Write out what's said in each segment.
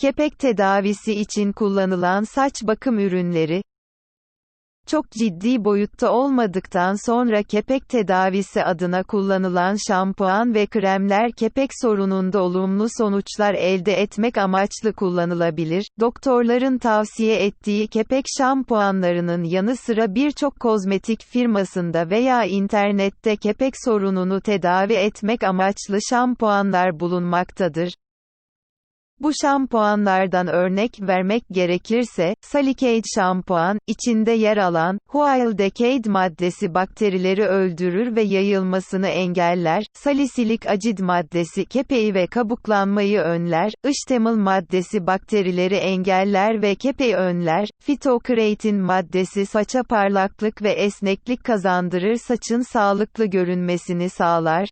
Kepek tedavisi için kullanılan saç bakım ürünleri, çok ciddi boyutta olmadıktan sonra kepek tedavisi adına kullanılan şampuan ve kremler kepek sorununda olumlu sonuçlar elde etmek amaçlı kullanılabilir. Doktorların tavsiye ettiği kepek şampuanlarının yanı sıra birçok kozmetik firmasında veya internette kepek sorununu tedavi etmek amaçlı şampuanlar bulunmaktadır. Bu şampuanlardan örnek vermek gerekirse, Salicate şampuan, içinde yer alan, Huayl Decade maddesi bakterileri öldürür ve yayılmasını engeller, salisilik acid maddesi kepeği ve kabuklanmayı önler, ıştemil maddesi bakterileri engeller ve kepeği önler, fitokreatin maddesi saça parlaklık ve esneklik kazandırır saçın sağlıklı görünmesini sağlar,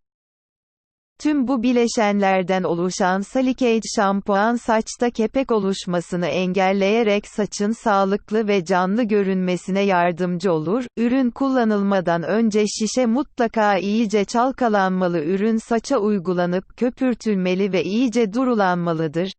Tüm bu bileşenlerden oluşan Salicate şampuan saçta kepek oluşmasını engelleyerek saçın sağlıklı ve canlı görünmesine yardımcı olur. Ürün kullanılmadan önce şişe mutlaka iyice çalkalanmalı. Ürün saça uygulanıp köpürtülmeli ve iyice durulanmalıdır.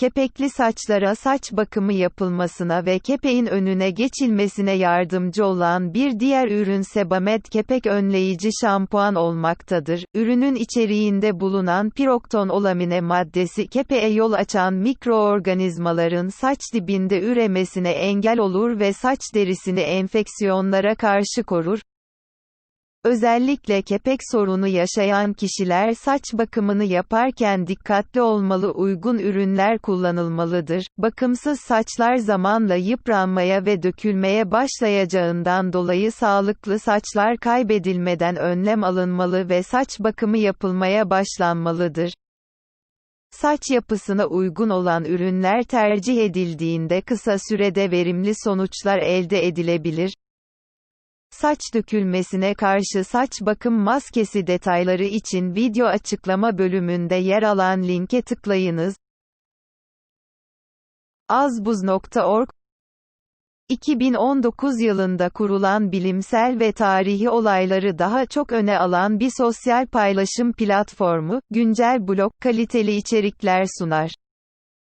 Kepekli saçlara saç bakımı yapılmasına ve kepeğin önüne geçilmesine yardımcı olan bir diğer ürün Sebamed kepek önleyici şampuan olmaktadır. Ürünün içeriğinde bulunan pirokton olamine maddesi kepeğe yol açan mikroorganizmaların saç dibinde üremesine engel olur ve saç derisini enfeksiyonlara karşı korur. Özellikle kepek sorunu yaşayan kişiler saç bakımını yaparken dikkatli olmalı uygun ürünler kullanılmalıdır. Bakımsız saçlar zamanla yıpranmaya ve dökülmeye başlayacağından dolayı sağlıklı saçlar kaybedilmeden önlem alınmalı ve saç bakımı yapılmaya başlanmalıdır. Saç yapısına uygun olan ürünler tercih edildiğinde kısa sürede verimli sonuçlar elde edilebilir. Saç dökülmesine karşı saç bakım maskesi detayları için video açıklama bölümünde yer alan linke tıklayınız. azbuz.org 2019 yılında kurulan bilimsel ve tarihi olayları daha çok öne alan bir sosyal paylaşım platformu, güncel blog, kaliteli içerikler sunar.